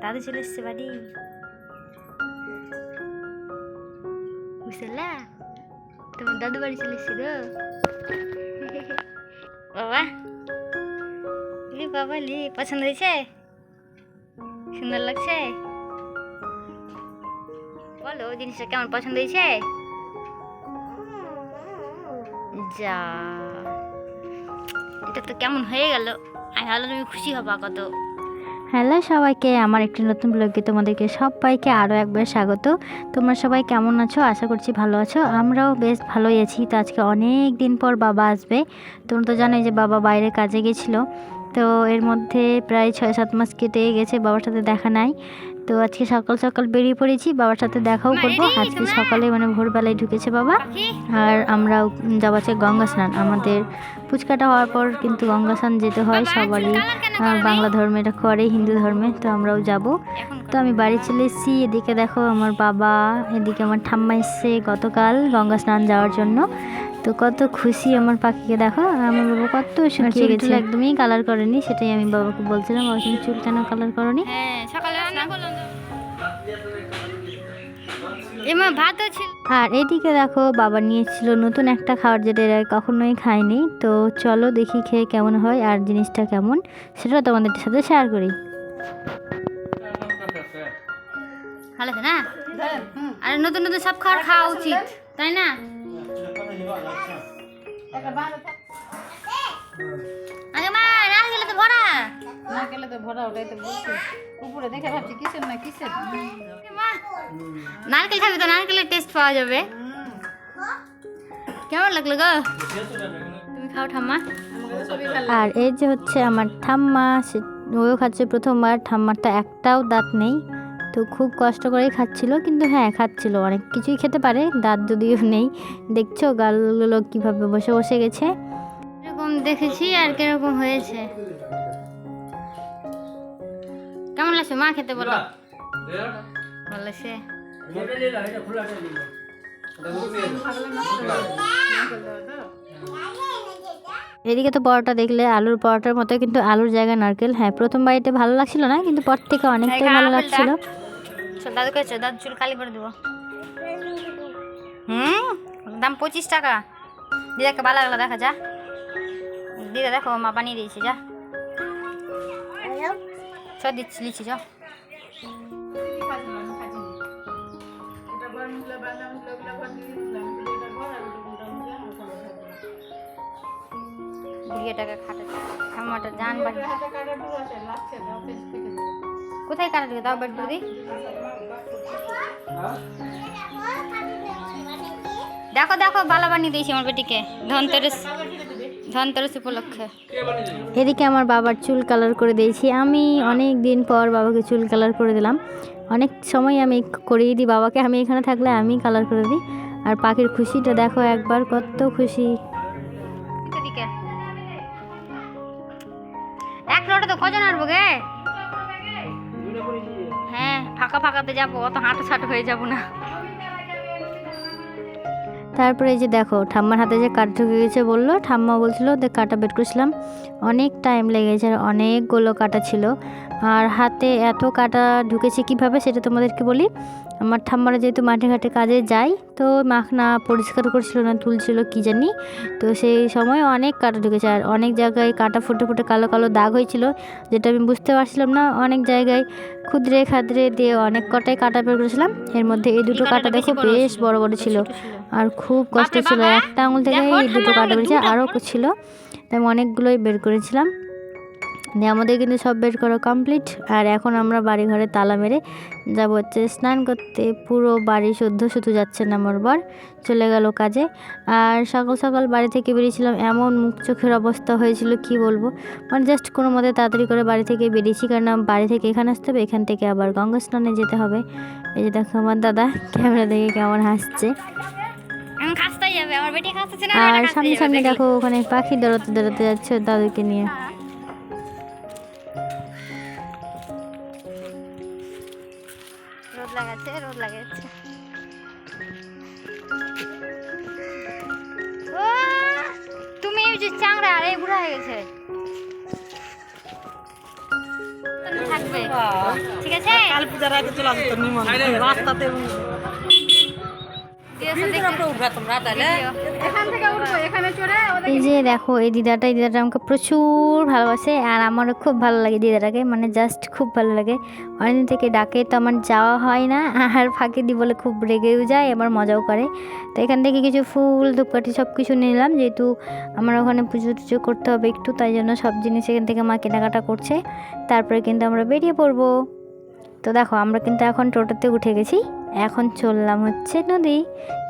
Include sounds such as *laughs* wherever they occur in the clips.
দাদু চলে এসছে বাড়ি। বুঝলা? তোমার দাদু বাড়ি চলে এসছে গো। বাবা। লি বাবা, লি, পছন্দ হয়েছে? সুন্দর লাগছে? বলো জিনিসটা কেমন পছন্দ হয়েছে? যা। এটা তো কেমন হয়ে গেল। আমি ভালো তুমি খুশি হবা কত। হ্যালো সবাইকে, আমার একটি নতুন ব্লগে তোমাদেরকে সবাইকে আরও একবার স্বাগত। তোমরা সবাই কেমন আছো? আশা করছি ভালো আছো। আমরাও বেশ ভালোই আছি। তো আজকে অনেক দিন পর বাবা আসবে। তোমরা তো জানোই যে বাবা বাইরে কাজে গেছিল। তো এর মধ্যে প্রায় ছয় সাত মাস কেটে গেছে, বাবার সাথে দেখা নাই। তো আজকে সকাল সকাল বেরিয়ে পড়েছি বাবার সাথে দেখাও করব। আজকে সকালে মানে ভোরবেলায় ঢুকেছে বাবা। আর আমরাও যাব আছে গঙ্গা স্নান। আমাদের ফুচকাটা হওয়ার পর কিন্তু গঙ্গা স্নান যেতে হয় সবারই। বাংলা ধর্মে এটা করে হিন্দু ধর্মে তো আমরাও যাব। তো আমি বাড়ি চলে এসেছি এদিকে দেখো আমার বাবা এদিকে আমার ঠাম্মা এসছে গতকাল গঙ্গা স্নান যাওয়ার জন্য। তো কত খুশি আমার পাখিকে দেখো। আর আমার বাবা কত শুকিয়ে গেছে। একদমই কালার করেনি সেটাই আমি বাবাকে বলছিলাম বাবা তুমি চুল কেন কালার করনি? হ্যাঁ সকালে রান্না এমা ভাতও ছিল আর এদিকে দেখো বাবা নিয়েছিল নতুন একটা খাবার যেটা এরা কখনোই খায়নি। তো চলো দেখি খেয়ে কেমন হয় আর জিনিসটা কেমন সেটা তোমাদের সাথে শেয়ার করি। ভালো আছে না? আর নতুন নতুন সব খাবার খাওয়া উচিত তাই না? তো ভরা ওটাই তো বলছি উপরে দেখে ভাবছি, কিসের না কিসের? নারকেল খাবি তো, নারকেলের টেস্ট পাওয়া যাবে। কেমন লাগল গো? তুমি খাও ঠাম্মা। আর এই যে হচ্ছে আমার ঠাম্মা, সে ওও খাচ্ছে প্রথমবার ঠাম্মার তো একটাও দাঁত নেই। তো খুব কষ্ট করেই খাচ্ছিল, কিন্তু হ্যাঁ খাচ্ছিল। অনেক কিছুই খেতে পারে, দাঁত যদিও নেই। দেখছ, গালগুলো কীভাবে বসে বসে গেছে। এরকম দেখেছি আর কীরকম হয়েছে। কেমন লাগছে মা খেতে বলো। ভালো লাগছে এদিকে তো পরোটা দেখলে আলুর পরোটার মতো কিন্তু আলুর জায়গায় নারকেল। হ্যাঁ প্রথম বাড়িতে ভালো লাগছিল না কিন্তু পর থেকে অনেকটাই ভালো। লাগছিল। দাদু কাছে দাদু চুল কালি করে দেবো। হুম? দাম পঁচিশ টাকা। দিদাকে ভালো লাগল দেখা যা। দিদা দেখো মা বানিয়ে দিয়েছি যা। দিয়েছিলাম কিন্তু এটা ভরা ওগুলো মশলা আমার জান বাড়ি। কোথায় কাটা দিকে তাও বেড বুড়ি। দেখো দেখো ভালো বানিয়ে দিয়েছি আমার বেটিকে। ধনতেরস। ধনতেরস উপলক্ষে। এদিকে আমার বাবার চুল কালার করে দিয়েছি। আমি অনেক দিন পর বাবাকে চুল কালার করে দিলাম। অনেক সময় আমি করিয়ে দিই বাবাকে। আমি এখানে থাকলে আমি কালার করে দিই। আর পাখির খুশিটা দেখো একবার কত খুশি। এক রোডে তো কজন আসব গে? হ্যাঁ ফাঁকা ফাঁকাতে যাব। অত হাঁটো ছাটো হয়ে যাব না। তারপরে এই যে দেখো ঠাম্মার হাতে যে কাঠ ঢুকে গেছে বলল ঠাম্মা বলছিল যে কাটা বের করেছিলাম। অনেক টাইম লেগেছে আর অনেকগুলো কাটা ছিল। আর হাতে এত কাটা ঢুকেছে কীভাবে সেটা তোমাদেরকে বলি। আমার ঠাম্মারা যেহেতু মাঠে ঘাটে কাজে যায় তো মাখনা পরিষ্কার করছিল না তুলছিল কি জানি। তো সেই সময় অনেক কাটা ঢুকেছে আর অনেক জায়গায় কাটা ফুটে ফুটে কালো কালো দাগ হয়েছিল যেটা আমি বুঝতে পারছিলাম না। অনেক জায়গায় ক্ষুদ্রে খাদ্রে দিয়ে অনেক কটাই কাটা বের করেছিলাম। এর মধ্যে এই দুটো কাটা দেখো বেশি বড় বেশ বড় বড় ছিল। আর খুব কষ্ট ছিল। একটা আঙুল থেকে এই দুটো কাটা বেরিয়েছে আরও ছিল। তাই আমি অনেকগুলোই বের করেছিলাম। দিয়ে আমাদের কিন্তু সব বের করা কমপ্লিট আর এখন আমরা বাড়ি ঘরে তালা মেরে যাব হচ্ছে স্নান করতে। পুরো বাড়ি শুদ্ধ শুধু যাচ্ছে না আমার বর। চলে গেল কাজে। আর সকাল সকাল বাড়ি থেকে বেরিয়েছিলাম এমন মুখ চোখের অবস্থা হয়েছিল কি বলব? মানে জাস্ট কোনো মতে তাড়াতাড়ি করে বাড়ি থেকে বেরিয়েছি কারণ বাড়ি থেকে এখানে আসতে হবে এখান থেকে আবার গঙ্গা স্নানে যেতে হবে। এই যে দেখো আমার দাদা *laughs* ক্যামেরা দেখে কেমন হাসছে। যাবে আমার বেটি না আর সামনে সামনে দেখো। ওখানে পাখি দৌড়াতে দৌড়াতে যাচ্ছে দাদুকে নিয়ে। রোদ লাগাচ্ছে রোদ লাগাচ্ছে। তুমি এই যে চাংড়া আর এই বুড়া হয়ে গেছে। আসবে ঠিক আছে? কালী পূজার আগে চলে আসতো রাস্তাতে এই যে দেখো এই দিদাটা এই দিদাটা আমাকে প্রচুর ভালোবাসে আর আমারও খুব ভালো লাগে দিদাটাকে মানে জাস্ট খুব ভালো লাগে। অনেকদিন থেকে ডাকে তো আমার যাওয়া হয় না আর ফাঁকি দি বলে খুব রেগেও যায় আবার মজাও করে। তো এখান থেকে কিছু ফুল ধূপকাঠি সব কিছু নিলাম যেহেতু আমার ওখানে পুজো টুজো করতে হবে একটু তাই জন্য সব জিনিস এখান থেকে মা কেনাকাটা করছে। তারপরে কিন্তু আমরা বেরিয়ে পড়ব। তো দেখো আমরা কিন্তু এখন টোটোতে উঠে গেছি। এখন চললাম হচ্ছে নদী।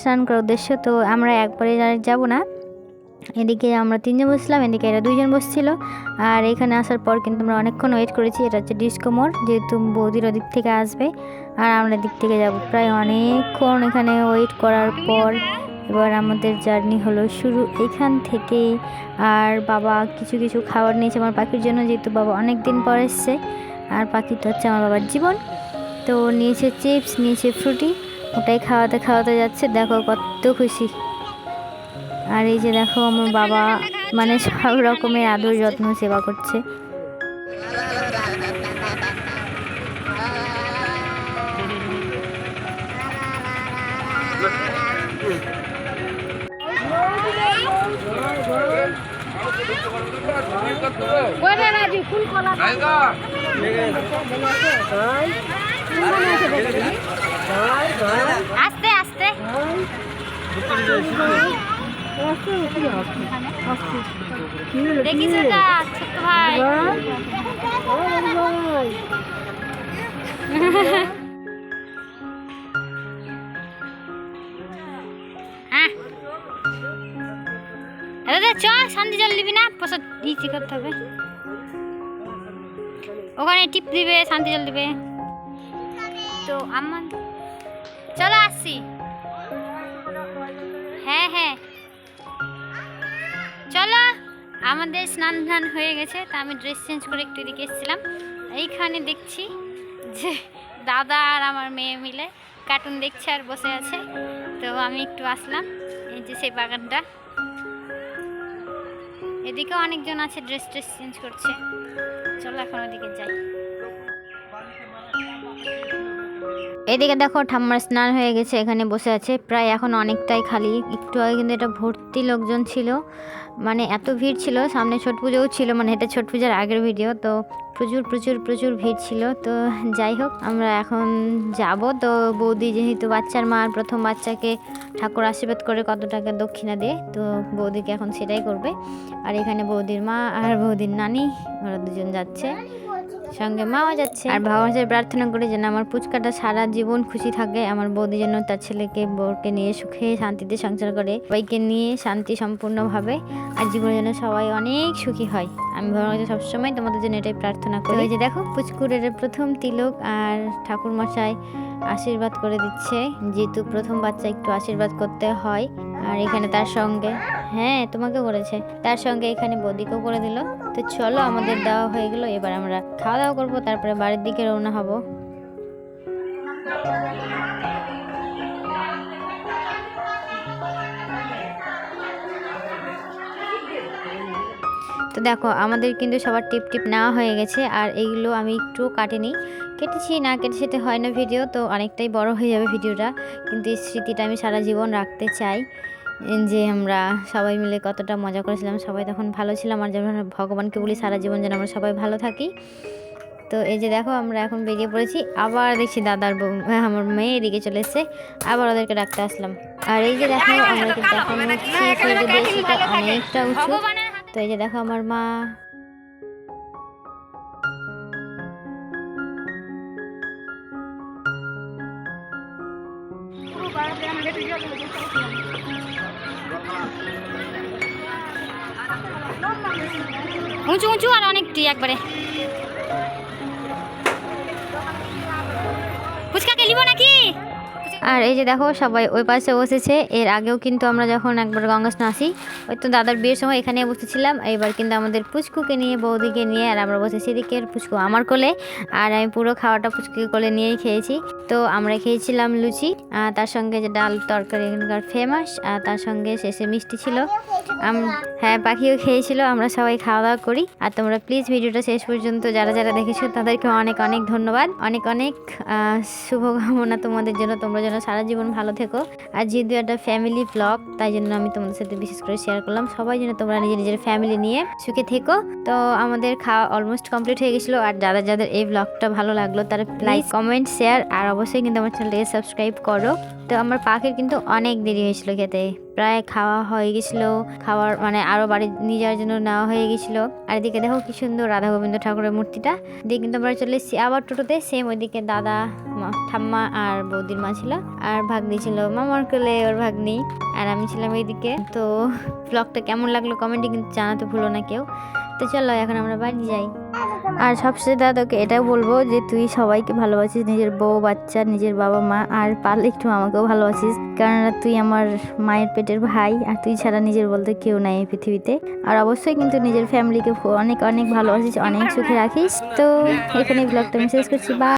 স্নান করার উদ্দেশ্য তো আমরা একবারে যাব না। এদিকে আমরা তিনজন বসছিলাম এদিকে এরা দুইজন বসছিল। আর এখানে আসার পর কিন্তু আমরা অনেকক্ষণ ওয়েট করেছি, এটা হচ্ছে ডিস্কো মোড় যেহেতু বৌদির ওদিক থেকে আসবে। আর আমরা দিক থেকে যাব প্রায় অনেকক্ষণ এখানে ওয়েট করার পর। এবার আমাদের জার্নি হলো শুরু এখান থেকে আর বাবা কিছু কিছু খাবার নিয়েছে আমার পাখির জন্য, যেহেতু বাবা অনেক দিন পর এসছে। আর পাখি তো হচ্ছে আমার বাবার জীবন। তো নিয়েছে চিপস নিয়েছে ফ্রুটি ওটাই খাওয়াতে খাওয়াতে যাচ্ছে। দেখো কত খুশি। আর এই যে দেখো আমার বাবা মানে সব রকমের আদর যত্ন সেবা করছে। আস্তে আস্তে। দেখিস ওটা ছোট্ট ভাই? হ্যাঁ। চ, শান্তি জল দিবি না, প্রসাদ ইচ্ছে করতে হবে। ওখানে টিপ দিবে, শান্তি জল দিবে। তো আমার চলো আসি। হ্যাঁ হ্যাঁ। চলো, আমাদের স্নান ধান হয়ে গেছে, তা আমি ড্রেস চেঞ্জ করে একটু এদিকে এসেছিলাম। এইখানে দেখছি যে দাদা আর আমার মেয়ে মিলে কার্টুন দেখছে আর বসে আছে। তো আমি একটু আসলাম, এই যে সেই বাগানটা। এদিকেও অনেকজন আছে ড্রেস ট্রেস চেঞ্জ করছে। চলো এখন ওদিকে যাই। এদিকে দেখো ঠাম্মার স্নান হয়ে গেছে, এখানে বসে আছে। প্রায় এখন অনেকটাই খালি। একটু আগে কিন্তু এটা ভর্তি লোকজন ছিল। মানে এত ভিড় ছিল, সামনে ছট পুজোও ছিল মানে এটা ছট পূজার আগের ভিডিও। তো প্রচুর প্রচুর প্রচুর ভিড় ছিল। তো যাই হোক, আমরা এখন যাব। তো বৌদি যেহেতু বাচ্চার মা প্রথম বাচ্চাকে ঠাকুর আশীর্বাদ করে কত টাকা দক্ষিণা দিয়ে, তো বৌদিকে এখন সেটাই করবে। আর এখানে বৌদির মা আর বৌদির নানি, ওরা দুজন যাচ্ছে। সঙ্গে মাও যাচ্ছে। আর বাবা প্রার্থনা করে যেন আমার পুচকাটা সারা জীবন খুশি থাকে আমার বৌদি যেন তার ছেলেকে বউকে নিয়ে সুখে শান্তিতে সংসার করে সবাইকে নিয়ে শান্তি সম্পূর্ণভাবে আর জীবনে যেন সবাই অনেক সুখী হয়। আমি বাবা সবসময় তোমাদের জন্য এটাই প্রার্থনা করি। যে দেখো পুচকুরের প্রথম তিলক আর ঠাকুর মশাই আশীর্বাদ করে দিচ্ছে। যেহেতু প্রথম বাচ্চা একটু আশীর্বাদ করতে হয়। আর এখানে তার সঙ্গে হ্যাঁ তোমাকে করেছে তার সঙ্গে এখানে বৌদিকেও করে দিল। তো চলো, আমাদের দেওয়া হয়ে গেলো। এবার আমরা খাওয়া দাওয়া করব, তারপরে বাড়ির দিকে রওনা হব। তো দেখো, আমাদের কিন্তু সবার টিপ টিপ নেওয়া হয়ে গেছে। আর এইগুলো আমি একটু কাটিনি। কেটেছি না কেটে সেটা হয় না ভিডিও তো অনেকটাই বড় হয়ে যাবে ভিডিওটা কিন্তু এই স্মৃতিটা আমি সারা জীবন রাখতে চাই যে আমরা সবাই মিলে কতটা মজা করেছিলাম সবাই তখন ভালো ছিলাম আর যেন ভগবানকে বলি সারা জীবন যেন আমরা সবাই ভালো থাকি। তো এই যে দেখো আমরা এখন বেরিয়ে পড়েছি আবার দেখছি দাদার বউ আমার মেয়ে এদিকে চলে এসছে আবার ওদেরকে ডাকতে আসলাম। আর এই যে দেখো আমরা কিন্তু এখন অনেকটা উঁচু। তো এই যে দেখো আমার মা উঁচু উঁচু আর অনেকটি একবারে। ফুচকা কে লিব নাকি? আর এই যে দেখো, সবাই ওই পাশে বসেছে। এর আগেও কিন্তু আমরা যখন একবার গঙ্গা স্নান আসি, ওই তো দাদার বিয়ের সময় এখানে বসেছিলাম। এবার কিন্তু আমাদের পুচকুকে নিয়ে, বৌদিকে নিয়ে, আর আমরা বসেছি এদিকে পুচকু আমার কোলে। আর আমি পুরো খাওয়াটা পুচকুকে কোলে নিয়েই খেয়েছি। তো আমরা খেয়েছিলাম লুচি তার সঙ্গে যে ডাল তরকারি এখানকার ফেমাস, আর তার সঙ্গে শেষে মিষ্টি ছিল। হ্যাঁ পাখিও খেয়েছিল। আমরা সবাই খাওয়া দাওয়া করি। আর তোমরা প্লিজ ভিডিওটা শেষ পর্যন্ত যারা যারা দেখেছ, তাদেরকে অনেক অনেক ধন্যবাদ। অনেক অনেক শুভকামনা তোমাদের জন্য। তোমরা সারা জীবন ভালো থেকো। আর যেহেতু একটা ফ্যামিলি ব্লগ তাই জন্য আমি তোমাদের সাথে বিশেষ করে শেয়ার করলাম। সবাই যেন তোমরা নিজের নিজের ফ্যামিলি নিয়ে সুখে থেকো। তো আমাদের খাওয়া অলমোস্ট কমপ্লিট হয়ে গেছিল। আর যাদের যাদের এই ব্লগটা ভালো লাগল তারা লাইক কমেন্ট শেয়ার আর অবশ্যই কিন্তু আমার চ্যানেলটাকে সাবস্ক্রাইব করো। তো আমার পাখির কিন্তু অনেক দেরি হয়েছিল খেতে। প্রায় খাওয়া হয়ে গেছিল। খাওয়ার মানে আরও বাড়ি নিয়ে যাওয়ার জন্য নেওয়া হয়ে গেছিল। আর এদিকে দেখো কি সুন্দর রাধা গোবিন্দ ঠাকুরের মূর্তিটা। দিয়ে কিন্তু আমরা চলে এসেছি আবার টোটোতে। সেম ওইদিকে দাদা ঠাম্মা আর বৌদির মা ছিল। আর ভাগ্নি ছিল মামার কোলে ওর ভাগ্নি। আর আমি ছিলাম এইদিকে। তো ব্লগটা কেমন লাগল কমেন্টে কিন্তু জানাতে ভুলো না কেউ। তো চলো এখন আমরা বাড়ি যাই। আর সবশেষে দাদাকে এটা বলব যে তুই সবাইকে ভালোবাসিস, নিজের বউ, বাচ্চা, নিজের বাবা মা, আর পারলে একটু আমাকেও ভালোবাসিস। কারণ তুই আমার মায়ের পেটের ভাই, আর তুই ছাড়া নিজের বলতে কেউ নাই এই পৃথিবীতে। আর অবশ্যই কিন্তু নিজের ফ্যামিলিকে অনেক অনেক ভালোবাসিস, অনেক সুখে রাখিস। তো এখানে ব্লগটা আমি শেষ করছি। বা